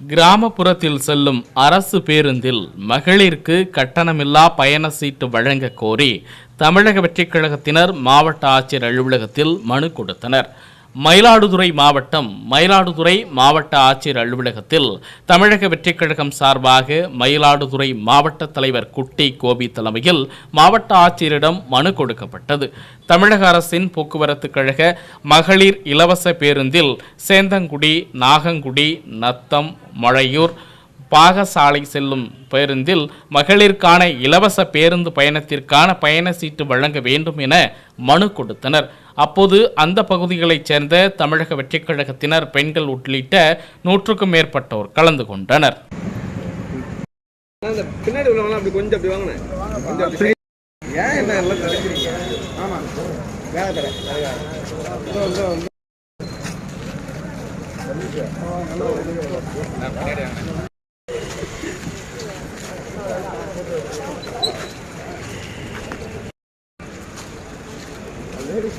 கிராமப்புறத்தில் செல்லும் அரசு பேருந்தில் மகளிருக்கு கட்டணமில்லா பயண சீட்டு வழங்க கோரி தமிழக வெற்றிக் கழகத்தினர் மாவட்ட ஆட்சியர் அலுவலகத்தில் மனு கொடுத்தனர். மயிலாடுதுறை மாவட்டம் மயிலாடுதுறை மாவட்ட ஆட்சியர் அலுவலகத்தில் தமிழக வெற்றிக் கழகம் சார்பாக மயிலாடுதுறை மாவட்ட தலைவர் குட்டி கோபி தலைமையில் மாவட்ட ஆட்சியரிடம் மனு கொடுக்கப்பட்டது. தமிழக அரசின் போக்குவரத்து கழக மகளிர் இலவச பேருந்தில் சேந்தங்குடி நாகங்குடி நத்தம் மழையூர் பாகசாலை செல்லும் பேருந்தில் மகளிருக்கான இலவச பேருந்து பயணத்திற்கான பயண சீட்டு வழங்க வேண்டும் என மனு கொடுத்தனர். அப்போது அந்த பகுதிகளைச் சேர்ந்த தமிழக வெற்றிக் கழகத்தினர் பெண்கள் உள்ளிட்ட நூற்றுக்கும் மேற்பட்டோர் கலந்து கொண்டனர். ஆனா, வேலை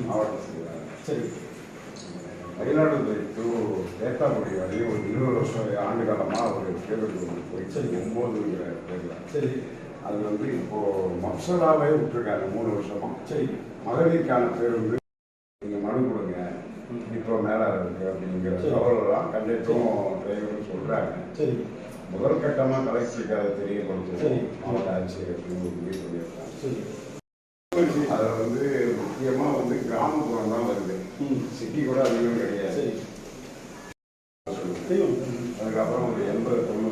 மாவட்ட செயலாளர் சரி. மயிலாடுதுறை டு ஏத்தாக்குடி வரையும் ஒரு இருபது வருஷம் ஆண்டு காலமாக ஒரு பேருந்து போயிட்டு ஒம்போதுங்கிற பேரில் சரி. அது வந்து இப்போ மசோதாவே விட்டுருக்காங்க மூணு வருஷமா. சரி. மகளிருக்கான பேருந்து நீங்கள் மனு கொடுங்க இப்போ மேலே இருக்கு அப்படிங்கிற. தகவலெல்லாம் கண்டக்டரும் டிரைவரும் சொல்கிறாங்க சரி. முதல் கட்டமாக கலெக்டருக்கு அதை தெரியப்படுத்தும் சரி. மாவட்ட ஆட்சியர் அப்படின்னு ஒரு முடிவு பண்ணியிருக்காங்க. சரி. அதில் வந்து முக்கியமாக வந்து கிராமப்புறம் தான் வருது சிட்டி கூட அதிகம் கிடையாது. அதுக்கப்புறம் ஒரு எண்பது தொண்ணூறு